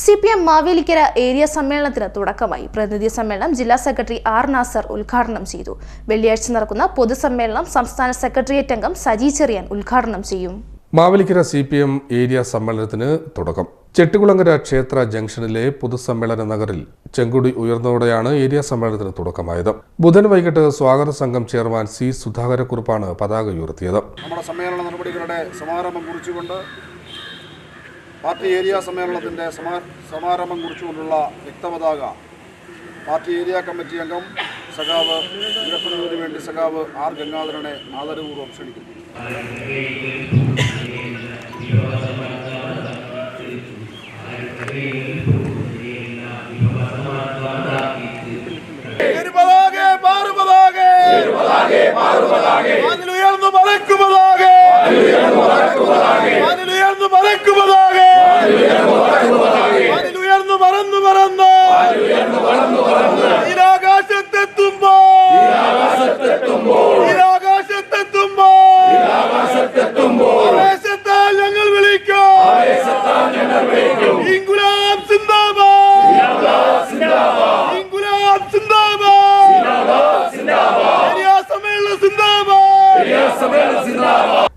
C P M Mavelikkara area സമ്മേളനത്തിന് തുടക്കമായി. പ്രതിനിധി സമ്മേളനം ജില്ലാ സെക്രട്ടറി ആർ നാസർ ഉദ്ഘാടനം ചെയ്തു. വെള്ളിയാഴ്ച നടക്കുന്ന പൊതുസമ്മേളനം സംസ്ഥാന സെക്രട്ടേറിയറ്റ് അംഗം സജി ചെറിയാൻ ഉദ്ഘാടനം ചെയ്യും. Mavelikkara C P M area സമ്മേളനത്തിന് തുടക്കം. ചെട്ടികുളങ്ങര ക്ഷേത്ര ജംഗ്ഷനിലെ പൊതുസമ്മേളന നഗറിൽ ചെങ്കുടി ഉയർന്നതോടെയാണ് ഏരിയ സമ്മേളനത്തിന് തുടക്കമായത്. ബുധൻ വൈകിട്ട് സ്വാഗത സംഘം ചെയർമാൻ സി സുധാകരക്കുറിപ്പാണ് പതാക ഉയർത്തിയത്. നമ്മുടെ സമ്മേളന നടപടികളുടെ സമാരംഭം കുറിച്ചുകൊണ്ട് പാർട്ടി ഏരിയ സമ്മേളനത്തിന്റെ സമാ സമാരംഭം കുറിച്ചുകൊണ്ടുള്ള വ്യക്തപതാക പാർട്ടി ഏരിയ കമ്മിറ്റി അംഗം സഖാവ് വീരപ്പനൂരിന് വേണ്ടി സഖാവ് ആർ ഗംഗാധരനെ ആദരപൂർവം ക്ഷണിക്കുന്നു ഇരുപതാകെ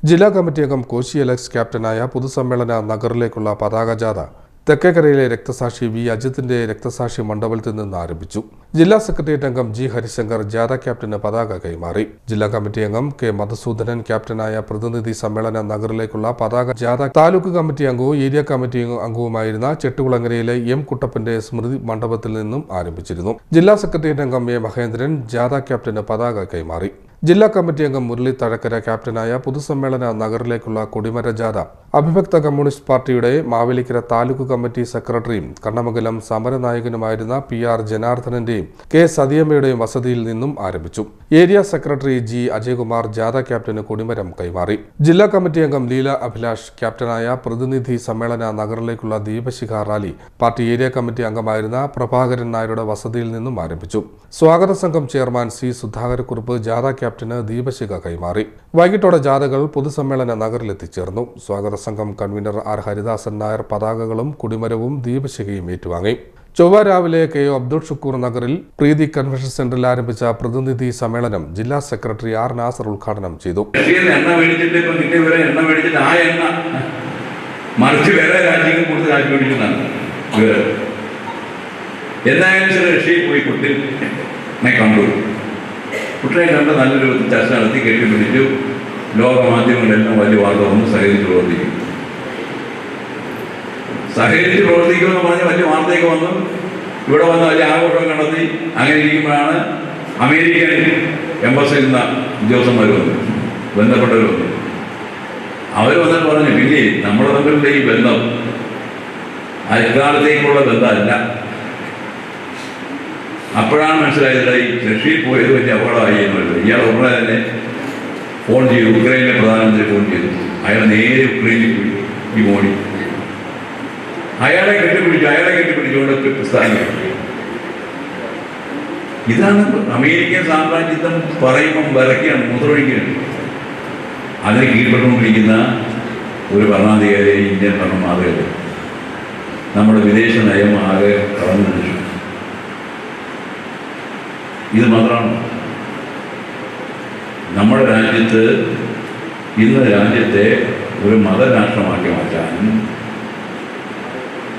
ജില്ലാ കമ്മിറ്റി അംഗം കോശി അലക്സ് ക്യാപ്റ്റനായ പൊതുസമ്മേളന നഗറിലേക്കുള്ള പതാക ജാഥ തെക്കേക്കരയിലെ രക്തസാക്ഷി വി. അജിത്തിന്റെ രക്തസാക്ഷി മണ്ഡപത്തിൽ നിന്ന് ആരംഭിച്ചു. ജില്ലാ സെക്രട്ടേറിയറ്റ് അംഗം ജി. ഹരിശങ്കർ ജാഥ ക്യാപ്റ്റന് പതാക കൈമാറി. ജില്ലാ കമ്മിറ്റി അംഗം കെ. മധുസൂദനൻ ക്യാപ്റ്റനായ പ്രതിനിധി സമ്മേളന നഗറിലേക്കുള്ള പതാക ജാഥ. താലൂക്ക് കമ്മിറ്റി അംഗവും ഏരിയ കമ്മിറ്റി അംഗവുമായിരുന്ന ചെട്ടുകുളങ്ങരയിലെ എം. കുട്ടപ്പന്റെ സ്മൃതി മണ്ഡപത്തിൽ നിന്നും ആരംഭിച്ചിരുന്നു. ജില്ലാ സെക്രട്ടേറിയറ്റ് അംഗം എ. മഹേന്ദ്രൻ ജാഥ ക്യാപ്റ്റന് പതാക കൈമാറി. ജില്ലാ കമ്മിറ്റി അംഗം മുരളി തഴക്കര ക്യാപ്റ്റനായ പൊതുസമ്മേളന നഗറിലേക്കുള്ള കൊടിമര ജാഥ. അഭിഭക്ത കമ്മ്യൂണിസ്റ്റ് പാർട്ടിയുടെ മാവേലിക്കര താലൂക്ക് കമ്മിറ്റി സെക്രട്ടറിയും കണ്ണമംഗലം സമരനായകനുമായിരുന്ന പി ആർ ജനാർദ്ദനന്റെയും കെ സതിയമ്മയുടെയും വസതിയിൽ നിന്നും ആരംഭിച്ചു. ഏരിയ സെക്രട്ടറി ജി അജയ്കുമാർ ജാഥ ക്യാപ്റ്റന് കൊടിമരം കൈമാറി. ജില്ലാ കമ്മിറ്റി അംഗം ലീല അഭിലാഷ് ക്യാപ്റ്റനായ പ്രതിനിധി സമ്മേളന നഗറിലേക്കുള്ള ദീപശിഖ റാലി പാർട്ടി ഏരിയ കമ്മിറ്റി അംഗമായിരുന്ന പ്രഭാകരൻ നായരുടെ വസതിയിൽ നിന്നും ആരംഭിച്ചു. സ്വാഗത സംഘം ചെയർമാൻ സി സുധാകരക്കുറുപ്പ് ജാഥ ക്യാപ്റ്റന് ദീപശിഖ കൈമാറി. വൈകിട്ടോടെ ജാഥകൾ പൊതുസമ്മേളന നഗറിലെത്തിച്ചേർന്നു. സ്വാഗത സംഘം കൺവീനർ ആർ ഹരിദാസൻ നായർ പതാകകളും കുടിമരവും ദീപശിഖയും ഏറ്റുവാങ്ങി. ചൊവ്വ രാവിലെ കെ ഒ അബ്ദുൾ ഷുക്കൂർ നഗറിൽ പ്രീതി കൺവെൻഷൻ സെന്ററിൽ ആരംഭിച്ച പ്രതിനിധി സമ്മേളനം ജില്ലാ സെക്രട്ടറി ആർ നാസർ ഉദ്ഘാടനം ചെയ്തു. എന്തായാലും ചില റഷ്യയിൽ പോയി കുട്ടിനെ കണ്ടു. കുട്ടിനെ കണ്ട് നല്ലൊരു ചർച്ച നടത്തി കെട്ടിപ്പിടിച്ചു പിടിച്ചു ലോകമാധ്യമങ്ങളെല്ലാം വലിയ വാർത്ത വന്ന് സഹകരിച്ച് പ്രവർത്തിക്കും സഹകരിച്ച് പ്രവർത്തിക്കുമെന്ന് പറഞ്ഞ് വലിയ വാർത്തയൊക്കെ വന്നു. ഇവിടെ വന്ന് വലിയ ആഘോഷം കണ്ടെത്തി അങ്ങനെ ഇരിക്കുമ്പോഴാണ് അമേരിക്കൻ എംബസിൽ നിന്ന ഉദ്യോഗസ്ഥന്മാർ വന്നു. ബന്ധപ്പെട്ടവർ വന്നു. അവർ വന്നിട്ട് പറഞ്ഞു പിന്നെ നമ്മൾ തമ്മിലുള്ള ഈ ബന്ധം അക്കാലത്തേക്കുള്ള ബന്ധമല്ല. അപ്പോഴാണ് മനസ്സിലായത് ഈ റഷ്യയിൽ പോയത് വലിയ അപകടമായി എന്നുള്ളത്. ഇയാൾ ഉടനെ തന്നെ ഫോൺ ചെയ്തു ഉക്രൈനിലെ പ്രധാനമന്ത്രി ഫോൺ ചെയ്തു. അയാൾ നേരെ ഉക്രൈനിൽ പോയി ഈ മോഡി. അയാളെ കെട്ടിപ്പിടിച്ചു അയാളെ കെട്ടിപ്പിടിച്ചുകൊണ്ട് പ്രസ്ഥാനം ഇതാണ് അമേരിക്കൻ സാമ്രാജ്യത്വം പറയുമ്പം വിറയ്ക്കുകയാണ് മൂത്രമൊഴിക്കുകയാണ്. അതിന് കീഴ്പ്പെട്ടുകൊണ്ടിരിക്കുന്ന ഒരു ഭരണാധികാരി ഇന്ത്യൻ ഭരണം ആകരുത് നമ്മുടെ വിദേശ നയം ആകെ നിൽച്ചു ഇത് മാത്രമാണ്. നമ്മുടെ രാജ്യത്ത് ഇന്ന് രാജ്യത്തെ ഒരു മതരാഷ്ട്രമാക്കി മാറ്റാനും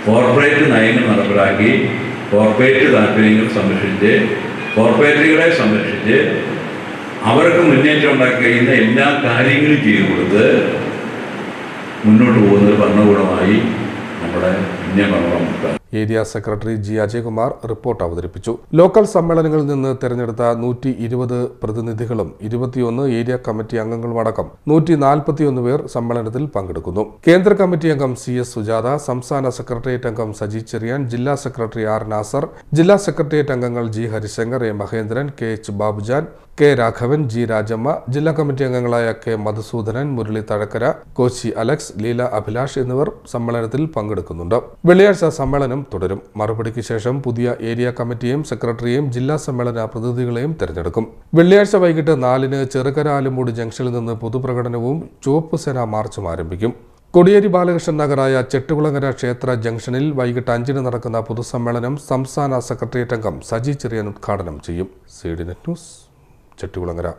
കോർപ്പറേറ്റ് നയങ്ങൾ നടപ്പിലാക്കി കോർപ്പറേറ്റ് താല്പര്യങ്ങൾ സംരക്ഷിച്ച് കോർപ്പറേറ്റുകളെ സംരക്ഷിച്ച് അവർക്ക് മുന്നേറ്റം ഉണ്ടാക്കി കഴിയുന്ന എല്ലാ കാര്യങ്ങളും ചെയ്തു കൊടുത്ത് മുന്നോട്ട് പോകുന്നത് ഭരണകൂടമായി നമ്മുടെ ഇന്ത്യ ഭരണകൂടം area secretary G Ajayakumar report അവതരിപ്പിച്ചു. ലോക്കൽ സമ്മേളനങ്ങളിൽ നിന്ന് തെരഞ്ഞെടുത്ത നൂറ്റി ഇരുപത് പ്രതിനിധികളും ഇരുപത്തിയൊന്ന് ഏരിയ കമ്മിറ്റി അംഗങ്ങളുമടക്കം നൂറ്റി നാൽപ്പത്തിയൊന്ന് പേർ സമ്മേളനത്തിൽ പങ്കെടുക്കുന്നു. കേന്ദ്ര കമ്മിറ്റി അംഗം സി എസ് സുജാത സംസ്ഥാന സെക്രട്ടേറിയറ്റ് അംഗം സജി ചെറിയാൻ ജില്ലാ സെക്രട്ടറി ആർ നാസർ ജില്ലാ സെക്രട്ടേറിയറ്റ് അംഗങ്ങൾ G Harishankar A Mahendran K H Babujan K Raghavan G Rajamma ജില്ലാ കമ്മിറ്റി അംഗങ്ങളായ കെ മധുസൂദനൻ മുരളി തഴക്കര കോശി അലക്സ് ലീല അഭിലാഷ് എന്നിവർ സമ്മേളനത്തിൽ പങ്കെടുക്കുന്നുണ്ട്. വെള്ളിയാഴ്ച സമ്മേളനം തുടരും. മറുപടിക്ക് ശേഷം പുതിയ ഏരിയ കമ്മിറ്റിയും സെക്രട്ടറിയെയും ജില്ലാ സമ്മേളന പ്രതിനിധികളെയും തെരഞ്ഞെടുക്കും. വെള്ളിയാഴ്ച വൈകിട്ട് നാലിന് ചെറുകര ആലുമൂട് ജംഗ്ഷനിൽ നിന്ന് പൊതുപ്രകടനവും ചുവപ്പ് സേന മാർച്ചും ആരംഭിക്കും. കൊടിയേരി ബാലകൃഷ്ണൻ നഗറായ ചെട്ടുകുളങ്ങര ക്ഷേത്ര ജംഗ്ഷനിൽ വൈകിട്ട് അഞ്ചിന് നടക്കുന്ന പൊതുസമ്മേളനം സംസ്ഥാന സെക്രട്ടേറിയറ്റ് അംഗം സജി ചെറിയൻ ഉദ്ഘാടനം ചെയ്യും. C D net news. Chettikulangara.